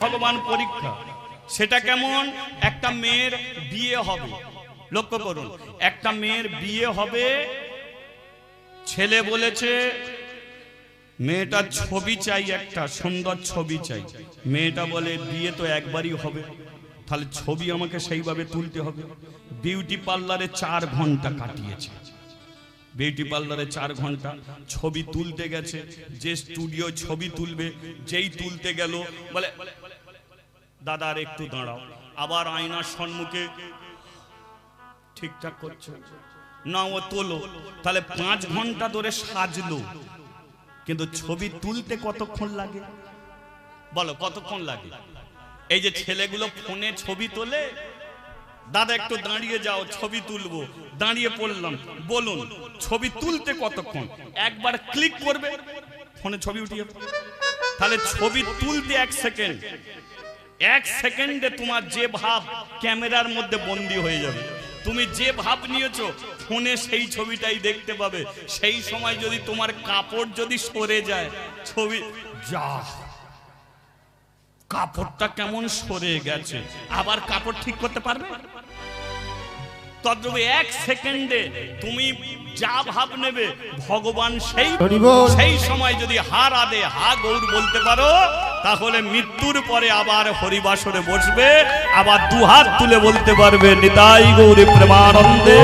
ভগবান পরীক্ষা। সেটা কেমন? একটা মেয়ের বিয়ে হবে। লক্ষ্য করুন, একটা মেয়ের বিয়ে হবে। ছেলে বলেছে মেয়েটার ছবি চাই একটা, সুন্দর ছবি চাই। মেয়েটা বলে, বিয়ে তো একবারই হবে। তাহলে ছবি আমাকে সেইভাবে তুলতে হবে। বিউটি পার্লারে চার ঘণ্টা কাটিয়েছে। বিউটি পার্লারে চার ঘণ্টা ছবি তুলতে গেছে। যে স্টুডিও ছবি তুলবে, যেই তুলতে গেল, বলে দাদা আর একটু দাঁড়াও। আবার আয়নার সম্মুখে ঠিকঠাক করছ। না ও তোলো। তাহলে পাঁচ ঘণ্টা ধরে সাজলো। কিন্তু ছবি তুলতে কতক্ষণ লাগে? বলো, কতক্ষণ লাগে? এই যে ছেলেগুলো ফোনে ছবি তোলে, দাদা একটু দাঁড়িয়ে যাও, ছবি তুলবো। দাঁড়িয়ে পড়লাম। বলুন, ছবি তুলতে কতক্ষণ? একবার ক্লিক করবে, ফোনে ছবি উঠিয়ে তাহলে ছবি তুলতে এক সেকেন্ড। এক সেকেন্ডে তোমার যে ভাব ক্যামেরার মধ্যে বন্দি হয়ে যাবে। তুমি যে ভাব নিয়েছো ফোনে সেই ছবিটাই দেখতে পাবে। সেই সময় যদি তোমার কাপড় যদি সরে যায় ছবি যা। কাপড়টা কেমন সরে গেছে। আবার কাপড় ঠিক করতে পারবে? তদ্রূপে এক সেকেন্ডে তুমি যা ভাব নেবে ভগবান সেই সেই সময় যদি হা রাধে হা গৌর বলতে পারো তাহলে মৃত্যুর পরে আবার হরিবাসরে বসবে আবার দুহাত তুলে বলতে পারবে নিতাই গৌরী প্রেমানন্দে।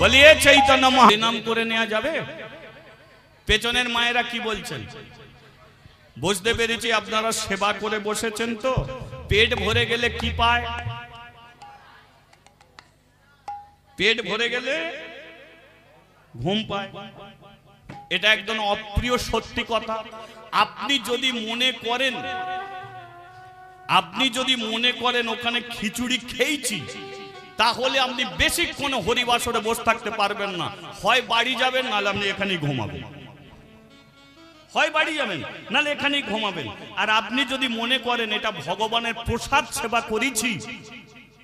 বলিয়ে চৈতন্য মহা- নাম করে নেওয়া যাবে? পেছনের মায়েরা কি বলছেন? বুঝতে পেরেছি আপনারা সেবা করে বসেছেন তো। পেট ভরে গেলে কি পায়? পেট ভরে গেলে ঘুম পায়। এটা একদম অপ্রিয় সত্যি কথা। আপনি যদি মনে করেন, আপনি যদি মনে করেন ওখানে খিচুড়ি খেয়েছি, তাহলে আপনি বেশিক্ষণ হরিবাসরে বসে থাকতে পারবেন না। হয় বাড়ি যাবেন, নাহলে আপনি এখানেই ঘুমাবেন। হয় বাড়ি যাবেন, নাহলে এখানেই ঘুমাবেন। আর আপনি যদি মনে করেন এটা ভগবানের প্রসাদ সেবা করেছি,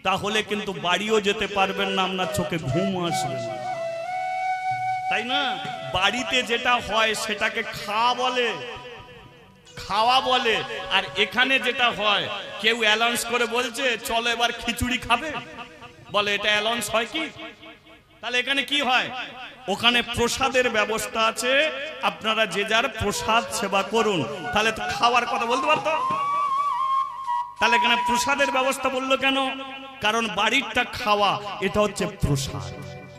তাহলে কিন্তু বাড়িও যেতে পারবেন না, আপনার চোখে ঘুম আসবে তাই না? বাড়িতে যেটা হয় সেটাকে খাওয়া বলে খাওয়া বলে, আর এখানে যেটা হয়, কেউ অ্যালাউন্স করে বলছে, চলো এবার খিচুড়ি খাবে? বলে, এটা অ্যালাউন্স হয় কি? তাহলে এখানে কি হয়? ওখানে প্রসাদের ব্যবস্থা আছে, আপনারা যে যার প্রসাদ সেবা করুন। তাহলে তো খাওয়ার কথা বলতে পারতো? তাহলে এখানে প্রসাদের ব্যবস্থা বলল কেন? কারণ বাড়িরটা খাওয়া, এটা হচ্ছে প্রসাদ।